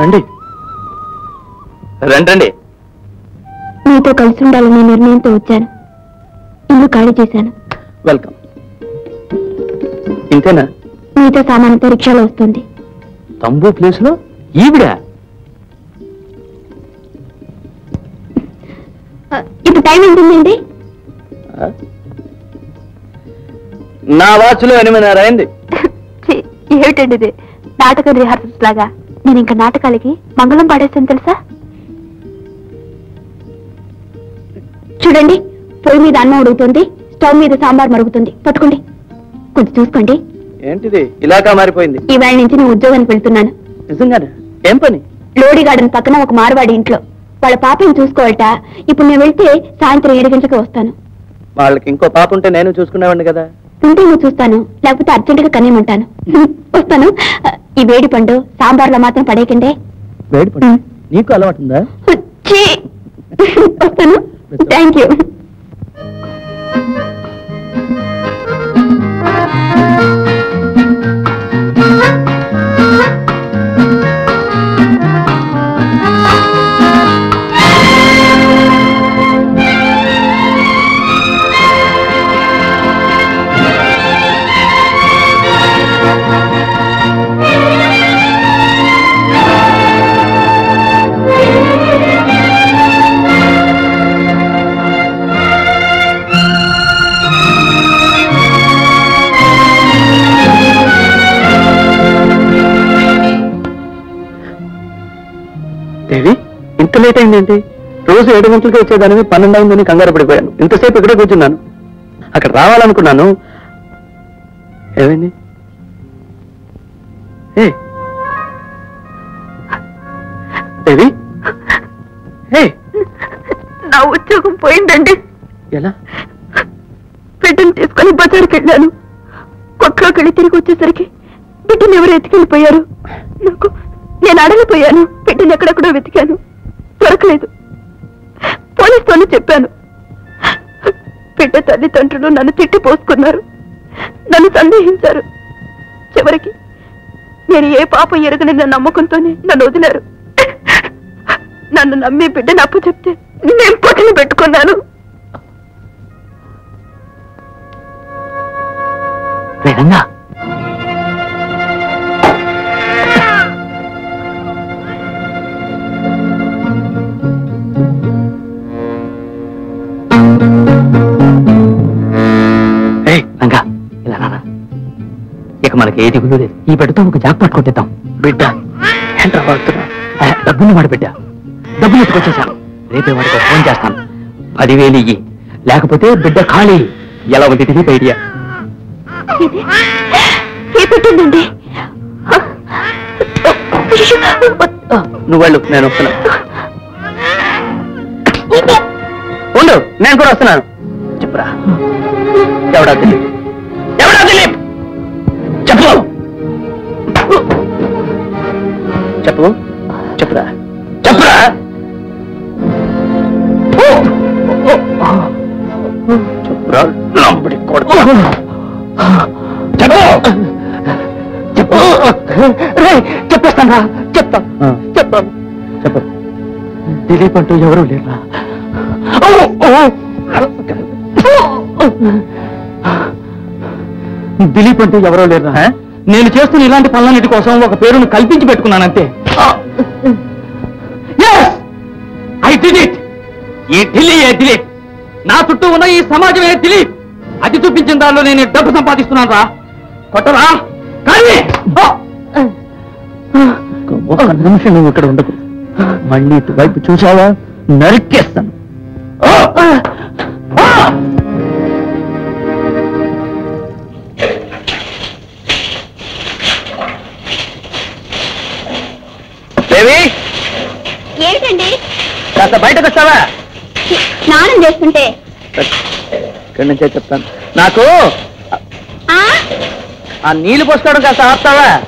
రండి. రండి మీతో కలిసి ఉండాలనే నిర్ణయంతో వచ్చాను. ఇల్లు ఖాళీ చేశాను. వెల్కమ్. ఇంతేనా? మీతో సామానంతో రిక్షాలో వస్తుంది. తంబు ప్లేస్లో ఈవిడ ఇప్పుడు టైం ఎంతుందండి? నా వాచ్లో ఎనిమిదిన్నర అయింది. ఏమిటండి ఇది? నాటక రిహార్సల్స్ లాగా. నేను ఇంకా నాటకాలకి మంగళం పాడేస్తాను తెలుసా? చూడండి పొయ్యి మీద అన్నం ఉడుగుతుంది స్టవ్ మీద సాంబార్ మరుగుతుంది. పట్టుకోండి. కొంచెం చూసుకోండి. ఏంటిది? ఇలాగా మారిపోయింది. ఈవేళ నుంచి నేను ఉద్యోగానికి వెళ్తున్నాను. నిజంగానే? ఏం పని? లోడి గార్డెన్ పక్కన ఒక మార్వాడి ఇంట్లో. వాళ్ళ పాపని చూసుకోవట ఇప్పుడు నేను వెళ్తే సాయంత్రం ఏడు గంటలకు వస్తాను. వాళ్ళకి ఇంకో పాప ఉంటే నేను చూసుకునేవాడిని కదా. ఉంటే నువ్వు చూస్తాను. లేకపోతే అర్జెంటుగా కనేయమంటాను వస్తాను. ఈ వేడి పండు సాంబార్లో మాత్రం పడేయకండి. వేడి పడి? నీకు అలవాటు ఉందా ఛీ! వస్తాను. Thank you. ఇంత లేట్ అయిందేంటి? రోజు ఏడు గంటలకి వచ్చేదానివి పన్నెండు అయిందని కంగారు పడిపోయాను. ఇంతసేపు ఇక్కడే కూర్చున్నాను. అక్కడ రావాలనుకున్నాను. ఏమైంది? ఏ? దేవి ఏ? నా ఉద్యోగం పోయిందండి. ఎలా? బిడ్డను తీసుకొని బజార్కి వెళ్ళాను. కొట్లోకి వెళ్ళి తిరిగి వచ్చేసరికి బిడ్డను ఎవరు ఎత్తుకెళ్ళిపోయారు? నాకు నేను అడలిపోయాను బిడ్డను ఎక్కడెక్కడో వెతికాను బిడ్డ తల్లిదండ్రులు నన్ను తిట్టి పోసుకున్నారు. నన్ను సందేహించారు. చివరికి నేను ఏ పాప ఎరగని నమ్మకంతోనే నన్ను వదిలారు. నన్ను నమ్మి బిడ్డను అప్పు చెప్తే నేను పొట్టని పెట్టుకున్నాను. వేరంగా మనకి ఏ దిగులు లేదు. ఈ బిడ్డతో ఒక జాక్ పట్టు కొట్టేద్దాం బిడ్డ ఏంట్రా వాడుతున్నా డబ్బుని వాడు బిడ్డ. డబ్బులు ఎత్తుకొచ్చేసాను రేపే వాడికి ఒక ఫోన్ చేస్తాను. పదివేలు ఇయ్యి. లేకపోతే బిడ్డ ఖాళీ. ఎలా ఉంది తెలియదు ఐడియా? ఇది ఏ పెట్టిందండి నువ్వు వెళ్ళు నేను వస్తున్నా ఉండు నేను కూడా వస్తున్నాను. చెప్పురా? ఎవడా దిలీప్ చెప్పేస్తాను రా చెప్తా. చెప్తాను చెప్పు. దిలీప్ అంటూ ఎవరు లేరా? దిలీప్ అంటూ ఎవరో లేరా? నేను చేస్తున్న ఇలాంటి పనులన్నిటి కోసం ఒక పేరును కల్పించి పెట్టుకున్నానంతే. ఐ డిలీట్ ఈ ఢిల్లీ ఏ దిలీప్ నా చుట్టూ ఉన్న ఈ సమాజం ఏ దిలీప్ అది చూపించిన దానిలో నేను డబ్బు సంపాదిస్తున్నాను రా. కొట్టరా? కానీ! ఒక్క నిమిషం నువ్వు ఇక్కడ ఉండకు. మళ్ళీ ఇటువైపు చూసావా నరికేస్తాను. కాస్త బయటకు వస్తావా? స్నానం చేస్తుంటే. ఇక్కడి నుంచే చెప్తాను. నాకు ఆ? ఆ నీళ్ళు పోసుకోవడం కాస్త ఆపుతావా?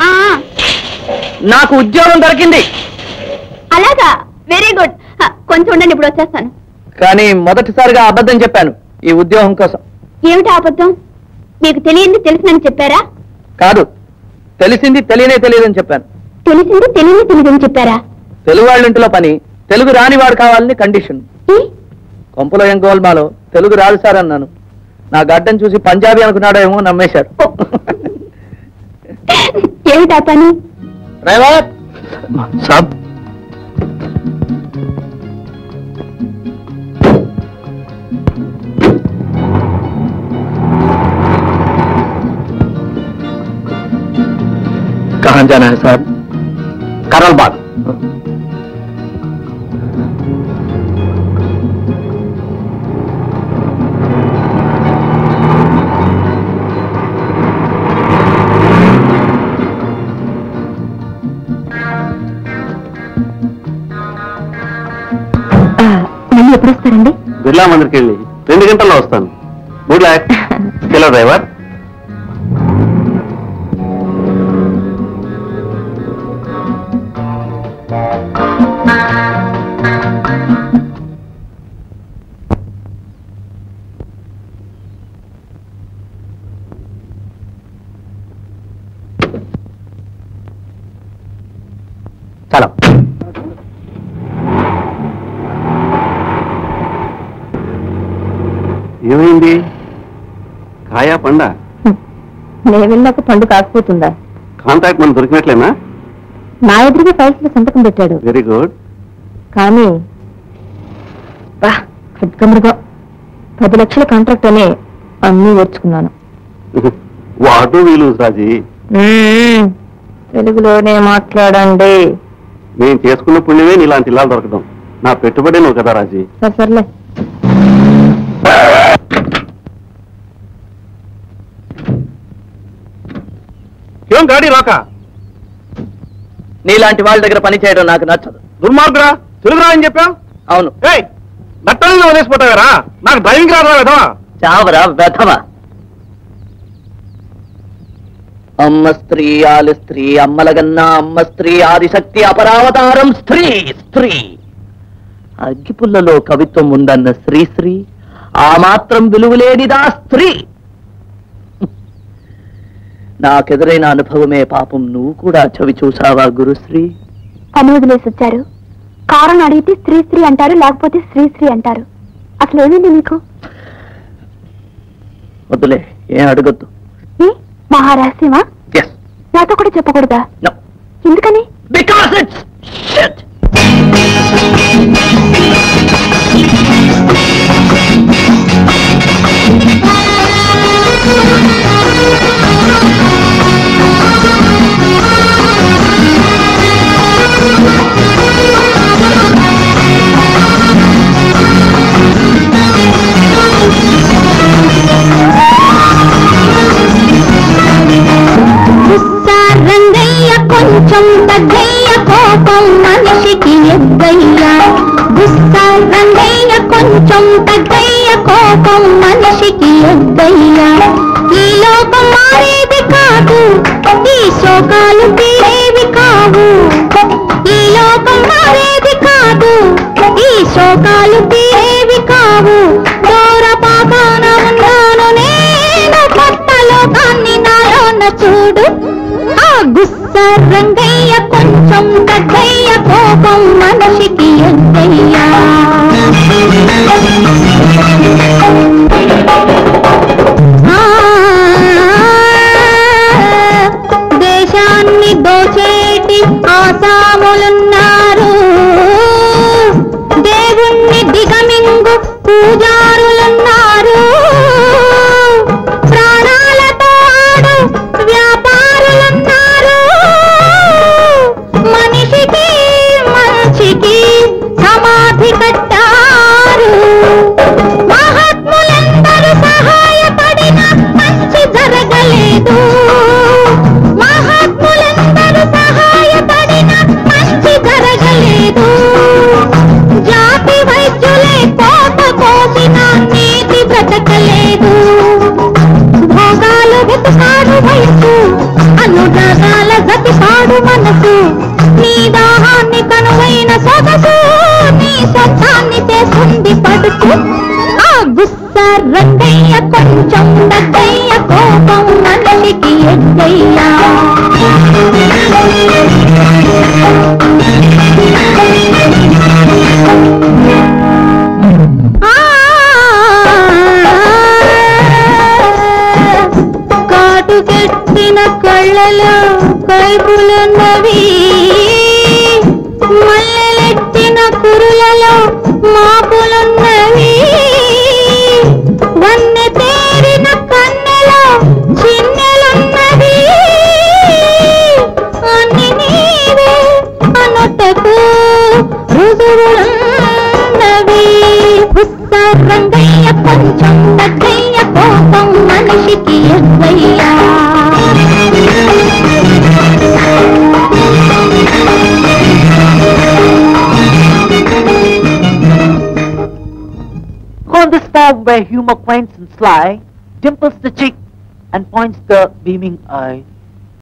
ఆ! నాకు ఉద్యోగం దొరికింది. అలాగా? వెరీ గుడ్ కొంచెం ఉండండి ఇప్పుడు వచ్చేస్తాను. కానీ మొదటిసారిగా అబద్ధం చెప్పాను ఈ ఉద్యోగం కోసం. ఏమిటి అబద్ధం? మీకు తెలియంది తెలిసినని చెప్పారా? కాదు తెలిసింది తెలియనే తెలియదని చెప్పాను. తెలిసింది తెలియని తెలియదని చెప్పారా? తెలుగు వాళ్ళ ఇంటిలో పని తెలుగు రాని వాడు కావాలని కండిషన్? కొంపలో ఏం గోల్మాలో తెలుగు రాదు సార్ అన్నాను. నా గడ్డం చూసి పంజాబీ అనుకున్నాడో ఏమో నమ్మేశారు ఏమిటా పని? ड्राइवर। साहब। कहाँ जाना है साहब? करलबाग మీరు ఎప్పుడు వస్తారండి? బిర్లా మందిరికి వెళ్ళి. రెండు గంటల్లో వస్తాను. Good luck. హలో డ్రైవర్ చాలా ఏమైంది? కాయా పండ? నేను వెళ్ళాక పండు కాకపోతుందా? కాంటాక్ట్ మనం దొరికినట్లేనా? నా ఎదురుగా ఫైల్స్లో సంతకం పెట్టాడు. వెరీ గుడ్ కానీ బా ఖడ్గమృగం. పది లక్షల కాంట్రాక్ట్ అనే అన్నీ ఓర్చుకున్నాను వాటు వీలు రాజీ. తెలుగులోనే మాట్లాడండి. నేను చేసుకున్న పుణ్యమే నీలాంటి ఇల్లాలు దొరకడం. నా పెట్టుబడి నువ్వు కదా రాజీ. సరే సర్లే. ఏం గాడి రాక? నీలాంటి వాళ్ళ దగ్గర పని చేయడం నాకు నచ్చదు. దుర్మార్గురా తెలుగు రా అని చెప్పావు అవును. ఏయ్ నట్టలను వదిలేసిపోతావారా? నాకు డ్రైవింగ్ రాదా కదా చావరా వెధవ. అమ్మ స్త్రీ ఆలి స్త్రీ అమ్మలగన్నా అమ్మ స్త్రీ ఆదిశక్తి అపరావతారం స్త్రీ స్త్రీ. అగ్గిపుల్లలో కవిత్వం ఉందన్న శ్రీశ్రీ ఆ మాత్రం విలువలేనిదా స్త్రీ. నాకెదురైన అనుభవమే పాపం. నువ్వు కూడా చవి చూసావా గురుశ్రీ? పని వదిలేసి వచ్చారు కారణం అడిగితే స్త్రీ స్త్రీ అంటారు లేకపోతే శ్రీ శ్రీ అంటారు. అసలు ఏమైంది మీకు వద్దులే ఏం అడగొద్దు? మహారహస్యమా నాతో కూడా చెప్పకూడదా? ఎందుకని? బికాస్ ఇట్స్ రంగయ్య కొంచెం తగ్గయ్య కోపం మనిషికి ఎగ్గయ్యా గుస్సా రంగయ్య కొంచెం తగ్గయ్య కోపం మనిషికి ఎగ్గయ్యా ఈ లోకం మారేది కాదు ఈ శోకాలు తీరేవి కావు. ఈ లోకం మారేది కాదు ఈ శోకాలు రంగయ్య కొంచెం తగ్గయ్య కోపం మన భోగాలు వయసు అనురాగాల గతిపాడు మనసు. నీ దాహాన్ని కనువైన సొగసు నీ సొంతాన్ని చేస్తుంది పడుకు ఆ గుస్స రంగయ్య కొంచెం దగ్గయ్య కోపం మనిషికి ఎగ్గయ్య కైపులున్నవి మల్లెలెట్టిన కురులలో మాపులున్నవి వన్నె తేరిన కన్నెలో చిన్నెలున్నవి. అన్ని నీవే అనుటకు రుజువులున్నవి కొంచెం దగ్గయ్య కోపం మనిషికి ఎద్దయ్యా. Where humor quaints and sly, dimples the cheek and points the beaming eye.